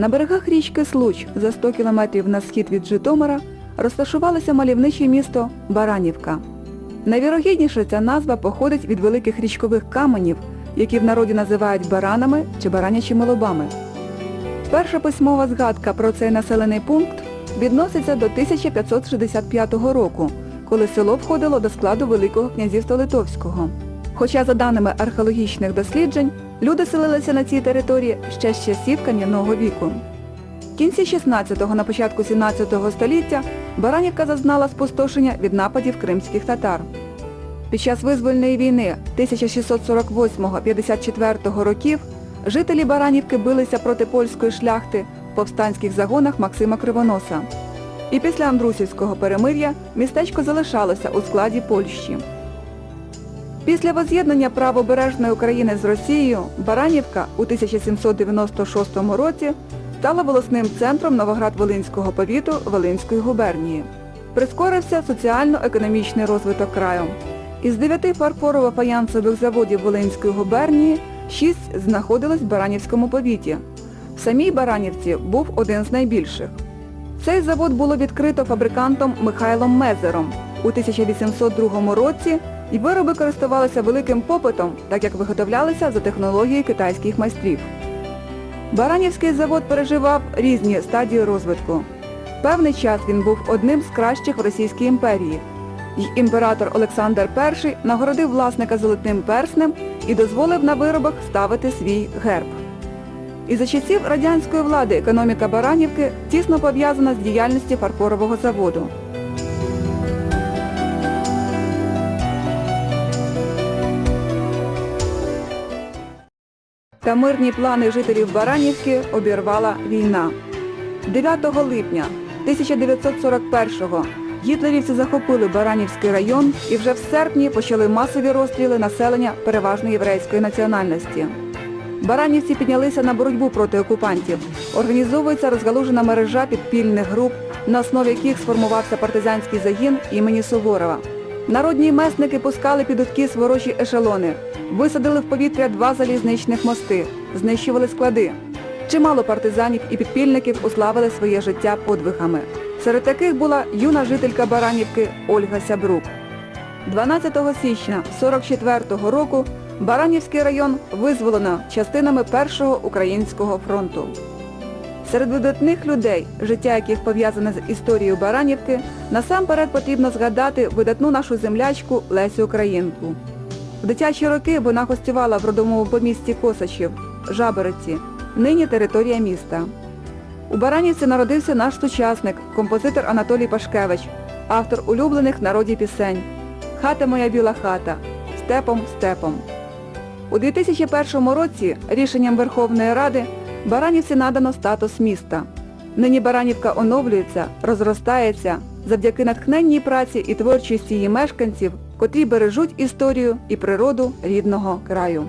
На берегах річки Случ за 100 кілометрів на схід від Житомира розташувалося мальовниче місто Баранівка. Найвірогідніше ця назва походить від великих річкових каменів, які в народі називають баранами чи баранячими лобами. Перша письмова згадка про цей населений пункт відноситься до 1565 року, коли село входило до складу Великого князівства Литовського. Хоча, за даними археологічних досліджень, люди селилися на цій території ще з часів кам'яного віку. В кінці 16-го на початку 17-го століття Баранівка зазнала спустошення від нападів кримських татар. Під час визвольної війни 1648-54 років жителі Баранівки билися проти польської шляхти в повстанських загонах Максима Кривоноса. І після Андрусівського перемир'я містечко залишалося у складі Польщі. Після воз'єднання правобережної України з Росією Баранівка у 1796 році стала волосним центром Новоград-Волинського повіту Волинської губернії. Прискорився соціально-економічний розвиток краю. Із дев'яти фарфорово-фаянсових заводів Волинської губернії шість знаходились в Баранівському повіті. В самій Баранівці був один з найбільших. Цей завод було відкрито фабрикантом Михайлом Мезером у 1802 році і вироби користувалися великим попитом, так як виготовлялися за технологією китайських майстрів. Баранівський завод переживав різні стадії розвитку. Певний час він був одним з кращих в Російській імперії. І імператор Олександр І нагородив власника золотим перснем і дозволив на виробах ставити свій герб. І за часів радянської влади економіка Баранівки тісно пов'язана з діяльністю фарфорового заводу. Та мирні плани жителів Баранівки обірвала війна. 9 липня 1941-го гітлерівці захопили Баранівський район і вже в серпні почали масові розстріли населення переважно єврейської національності. Баранівці піднялися на боротьбу проти окупантів. Організовується розгалужена мережа підпільних груп, на основі яких сформувався партизанський загін імені Суворова. Народні месники пускали під откіс ворожі ешелони, висадили в повітря два залізничних мости, знищували склади. Чимало партизанів і підпільників уславили своє життя подвигами. Серед таких була юна жителька Баранівки Ольга Сябрук. 12 січня 44-го року Баранівський район визволено частинами Першого українського фронту. Серед видатних людей, життя яких пов'язане з історією Баранівки, насамперед потрібно згадати видатну нашу землячку Лесю Українку. В дитячі роки вона гостювала в родовому помісті Косачів, Жабериці, нині територія міста. У Баранівці народився наш сучасник, композитор Анатолій Пашкевич, автор улюблених народі пісень Хата моя біла хата, степом степом. У 2001 році рішенням Верховної Ради Баранівці надано статус міста. Нині Баранівка оновлюється, розростається завдяки натхненній праці і творчості її мешканців, котрі бережуть історію і природу рідного краю.